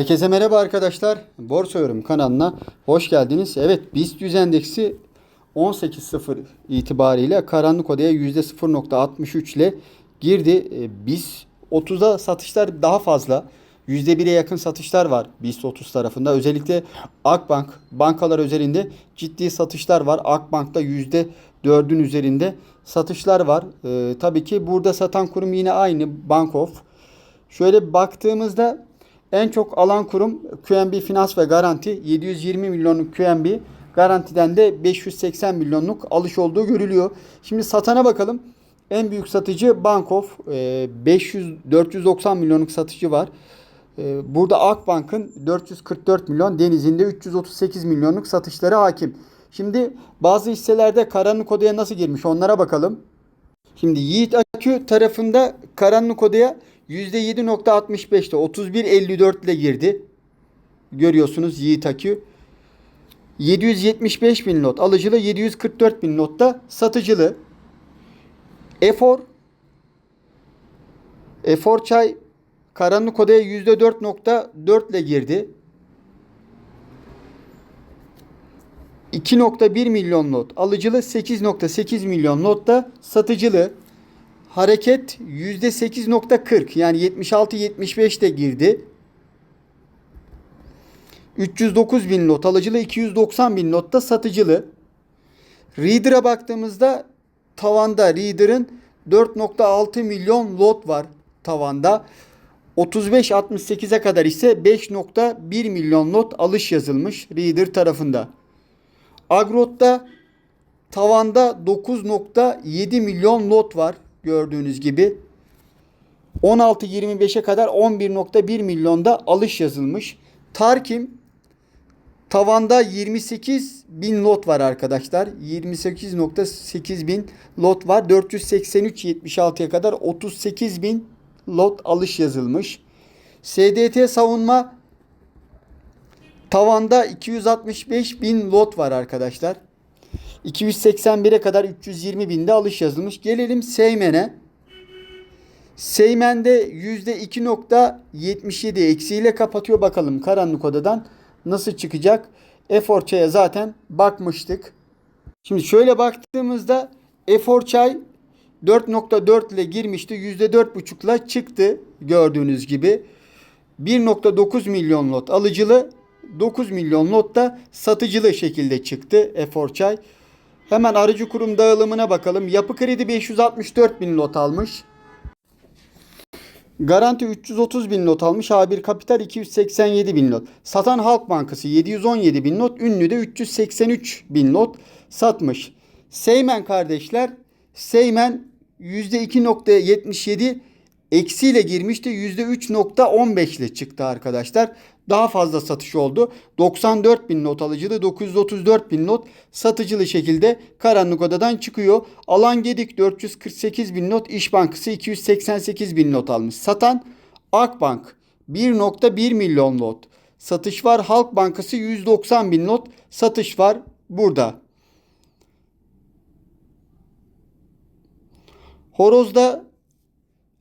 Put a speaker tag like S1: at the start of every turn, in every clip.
S1: Herkese merhaba arkadaşlar. Borsa Yorum kanalına hoş geldiniz. Evet BIST 100 endeksi 18.0 itibariyle karanlık odaya %0.63 ile girdi. E, BIST 30'a satışlar daha fazla. %1'e yakın satışlar var BIST 30 tarafında. Özellikle Akbank bankalar özelinde ciddi satışlar var. Akbank'ta %4'ün üzerinde satışlar var. E, tabii ki burada satan kurum yine aynı Bankof. Şöyle baktığımızda en çok alan kurum QNB Finans ve Garanti 720 milyonluk QNB garantiden de 580 milyonluk alış olduğu görülüyor. Şimdi satana bakalım. En büyük satıcı Bankof 500 490 milyonluk satıcı var. E, Burada Akbank'ın 444 milyon, Deniz'in de 338 milyonluk satışları hakim. Şimdi bazı hisselerde karanlık odaya nasıl girmiş onlara bakalım. Şimdi Yiğit Akü tarafında karanlık odaya %7.65'te 31.54 ile girdi. Görüyorsunuz Yiğit Akü. 775 bin lot alıcılı 744 bin lotta satıcılı. Efor Efor çay karanlık odaya %4.4 ile girdi. 2.1 milyon lot alıcılı 8.8 milyon lotta satıcılı. Hareket %8.40 yani 76-75 de girdi. 309 bin lot alıcılı 290 bin lotta satıcılı. Reader'a baktığımızda tavanda Reader'ın 4.6 milyon lot var tavanda. 35-68'e kadar ise 5.1 milyon lot alış yazılmış Reader tarafında. Agrot'ta tavanda 9.7 milyon lot var gördüğünüz gibi. 16-25'e kadar 11.1 milyonda alış yazılmış. Tarkim tavanda 28 bin lot var arkadaşlar. 28.8 bin lot var. 483-76'ya kadar 38 bin lot alış yazılmış. SDT savunma tavanda 265 bin lot var arkadaşlar. 281'e kadar 320 binde alış yazılmış. Gelelim Seymen'e. Seymen'de %2.77 eksiğiyle kapatıyor. Bakalım karanlık odadan nasıl çıkacak? Efor çaya zaten bakmıştık. Şimdi şöyle baktığımızda Efor çay 4.4 ile girmişti. %4.5 ile çıktı gördüğünüz gibi. 1.9 milyon lot alıcılı 9 milyon lot da satıcılı şekilde çıktı Efor çay. Hemen aracı kurum dağılımına bakalım. Yapı Kredi 564 bin lot almış. Garanti 330 bin lot almış. A1 Kapital 287 bin lot. Satan Halk Bankası 717 bin lot. Ünlü de 383 bin lot satmış. Seymen kardeşler Seymen %2.77 eksiyle girmişti. %3.15 ile çıktı arkadaşlar. Daha fazla satış oldu. 94 bin not alıcılı 934 bin not satıcılı şekilde karanlık odadan çıkıyor. Alan Gedik 448 bin not İş Bankası 288 bin not almış. Satan Akbank 1.1 milyon lot. Satış var Halk Bankası 190 bin not satış var burada. Horoz'da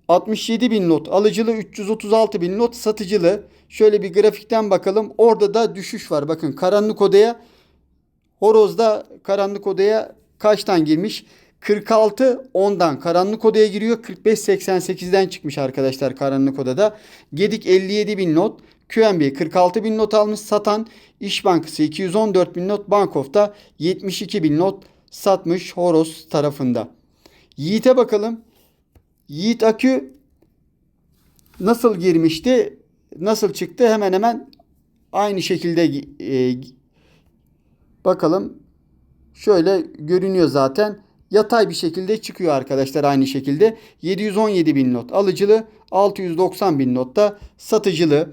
S1: 67 bin not alıcılı 336 bin not satıcılı. Şöyle bir grafikten bakalım. Orada da düşüş var. Bakın karanlık odaya Horoz'da karanlık odaya kaçtan girmiş? 46 10'dan karanlık odaya giriyor. 45 88'den çıkmış arkadaşlar karanlık odada. Gedik 57 bin not. QNB 46 bin not almış satan. İş Bankası 214 bin not. Bankof'ta 72 bin not satmış Horoz tarafında. Yiğit'e bakalım. Yiğit Akü nasıl girmişti? Nasıl çıktı? Hemen hemen aynı şekilde e, bakalım. Şöyle görünüyor zaten. Yatay bir şekilde çıkıyor arkadaşlar aynı şekilde. 717 bin not alıcılı. 690 bin not da satıcılı.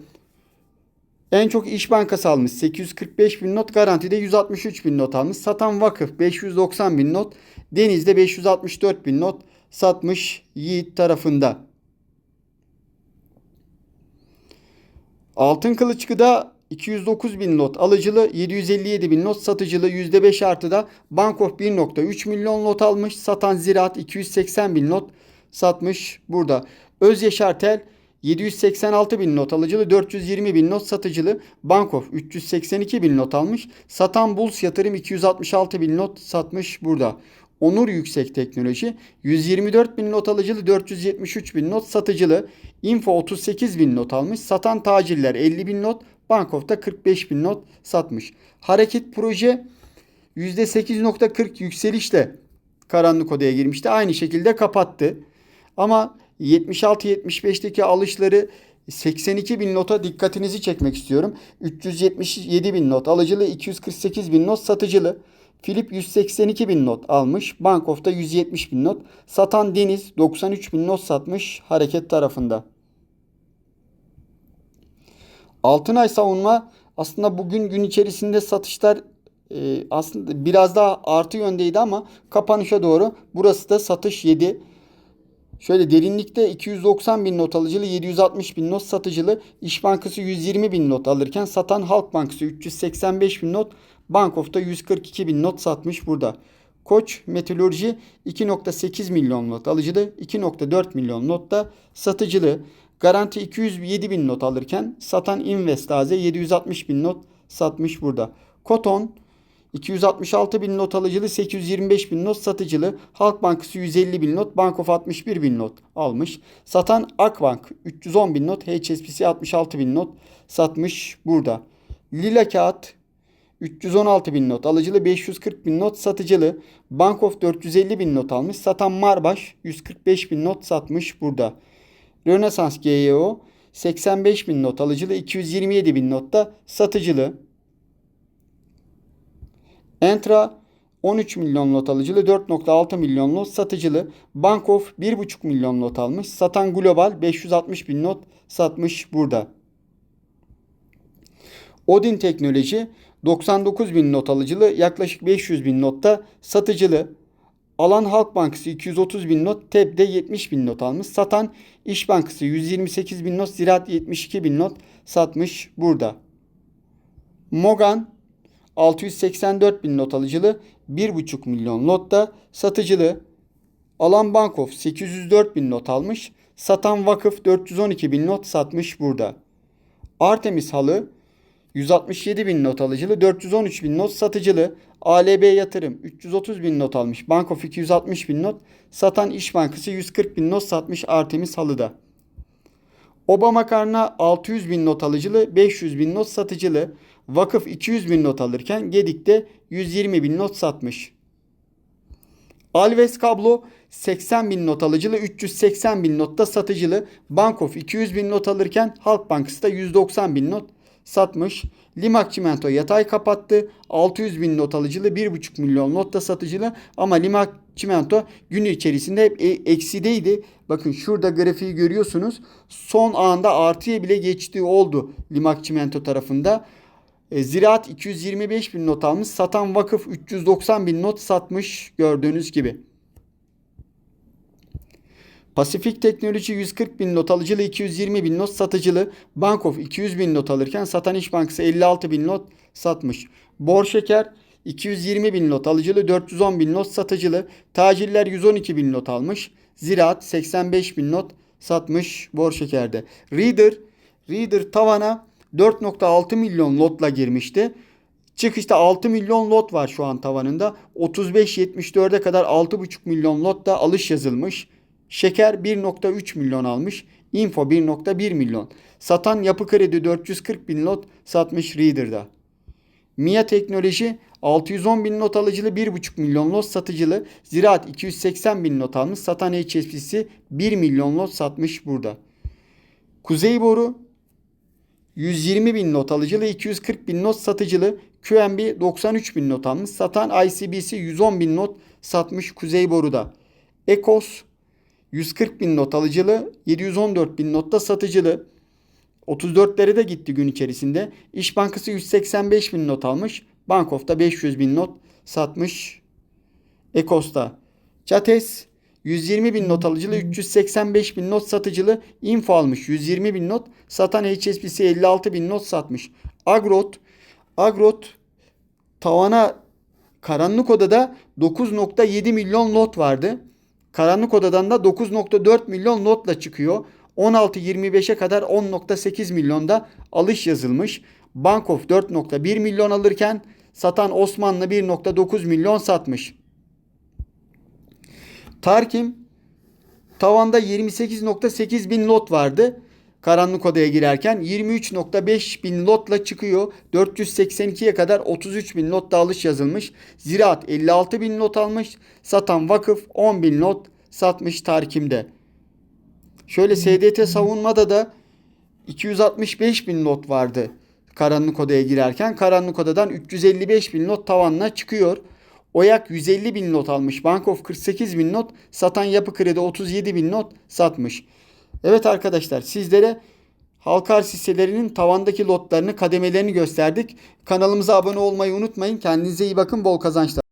S1: En çok İş Bankası almış 845 bin not. Garantide 163 bin not almış. Satan Vakıf 590 bin not. Deniz'de 564 bin not satmış Yiğit tarafında. Altın Kılıçkı'da 209 bin not alıcılı 757 bin not satıcılı %5 artıda Bankof 1.3 milyon lot almış satan Ziraat 280 bin not satmış burada. Öz Yaşartel 786 bin not alıcılı 420 bin not satıcılı Bankof 382 bin not almış. Satan Bulls yatırım 266 bin not satmış burada. Onur Yüksek Teknoloji 124 bin not alıcılı 473 bin not satıcılı. Info 38 bin not almış. Satan tacirler 50 bin not. Bankof'ta 45 bin not satmış. Hareket proje %8.40 yükselişle karanlık odaya girmişti. Aynı şekilde kapattı. Ama 76-75'teki alışları 82 bin nota dikkatinizi çekmek istiyorum. 377 bin not alıcılı, 248 bin not satıcılı. Philip 182 bin not almış. Bankof'ta 170 bin not. Satan Deniz 93 bin not satmış hareket tarafında. Altınay savunma aslında bugün gün içerisinde satışlar e, aslında biraz daha artı yöndeydi ama kapanışa doğru burası da satış yedi. Şöyle derinlikte 290 bin not alıcılı 760 bin not satıcılı İş Bankası 120 bin not alırken satan Halk Bankası 385 bin not Bankof'ta 142 bin not satmış burada. Koç Metalurji 2.8 milyon not alıcılı 2.4 milyon not da satıcılı. Garanti 207 bin not alırken satan Investaze 760 bin not satmış burada. Koton 266 bin not alıcılı, 825 bin not satıcılı. Halk Bankası 150 bin not, Bankof 61 bin not almış. Satan Akbank 310 bin not, HSBC 66 bin not satmış burada. Lila Kağıt 316 bin not alıcılı, 540 bin not satıcılı. Bankof 450 bin not almış. Satan Marbaş 145 bin not satmış burada. Rönesans GYO 85 bin not alıcılı, 227 bin not da satıcılı. Entra 13 milyon lot alıcılı, 4.6 milyon lot satıcılı. Bankof 1.5 milyon lot almış. Satan Global 560 bin not satmış burada. Odin Teknoloji 99 bin not alıcılı, yaklaşık 500 bin notta satıcılı. Alan Halk Bankası 230 bin not, TEB'de 70 bin not almış. Satan İş Bankası 128 bin not, Ziraat 72 bin not satmış burada. Mogan 684 bin not alıcılı, 1,5 milyon not da satıcılı. Alan Bankof 804 bin not almış. Satan Vakıf 412 bin not satmış burada. Artemis Halı 167 bin not alıcılı, 413 bin not satıcılı. ALB Yatırım 330 bin not almış. Bankof 260 bin not. Satan İş Bankası 140 bin not satmış Artemis Halı'da. Oba Makarna 600 bin not alıcılı, 500 bin not satıcılı. Vakıf 200 bin not alırken Gedik'te 120 bin not satmış. Alves Kablo 80 bin not alıcılı, 380 bin notta satıcılı. Bankof 200 bin not alırken Halk Bankası da 190 bin not satmış. Limak Çimento yatay kapattı. 600 bin not alıcılı, 1,5 milyon notta satıcılı. Ama Limak Çimento gün içerisinde hep e- eksideydi. Bakın şurada grafiği görüyorsunuz. Son anda artıya bile geçtiği oldu Limak Çimento tarafında. E, Ziraat 225 bin not almış. Satan vakıf 390 bin not satmış gördüğünüz gibi. Pasifik Teknoloji 140 bin not alıcılı 220 bin not satıcılı. Bankof 200 bin not alırken Satan İş Bankası 56 bin not satmış. Bor Şeker 220 bin not alıcılı 410 bin not satıcılı. Tacirler 112 bin not almış. Ziraat 85 bin not satmış Bor Şeker'de. Reader Reader tavana 4.6 milyon lotla girmişti. Çıkışta 6 milyon lot var şu an tavanında. 35-74'e kadar 6.5 milyon lot da alış yazılmış. Şeker 1.3 milyon almış. Info 1.1 milyon. Satan yapı kredi 440 bin lot satmış Reader'da. Mia Teknoloji 610 bin not alıcılı 1.5 milyon lot satıcılı. Ziraat 280 bin not almış. Satan HSBC 1 milyon lot satmış burada. Kuzey Boru 120 bin not alıcılı, 240 bin not satıcılı. QNB 93 bin not almış. Satan ICBC 110 bin not satmış Kuzey Boru'da. Ekos 140 bin not alıcılı, 714 bin notta satıcılı. 34'lere de gitti gün içerisinde. İş Bankası 185 bin not almış. Bankof'ta 500 bin not satmış. Ekos'ta. Çates 120 bin not alıcılı, 385 bin not satıcılı. Info almış 120 bin not. Satan HSBC 56 bin not satmış. Agrot. Agrot tavana karanlık odada 9.7 milyon lot vardı. Karanlık odadan da 9.4 milyon notla çıkıyor. 16.25'e kadar 10.8 milyonda alış yazılmış. Bankof 4.1 milyon alırken satan Osmanlı 1.9 milyon satmış. Tarkim tavanda 28.8 bin lot vardı. Karanlık odaya girerken 23.5 bin lotla çıkıyor. 482'ye kadar 33 bin lot da alış yazılmış. Ziraat 56 bin lot almış. Satan vakıf 10 bin lot satmış Tarkim'de. Şöyle SDT savunmada da 265 bin lot vardı karanlık odaya girerken. Karanlık odadan 355 bin lot tavanına çıkıyor. Oyak 150 bin not almış. Bankof 48 bin not. Satan Yapı Kredi 37 bin not satmış. Evet arkadaşlar sizlere halka arz hisselerinin tavandaki lotlarını kademelerini gösterdik. Kanalımıza abone olmayı unutmayın. Kendinize iyi bakın. Bol kazançlar.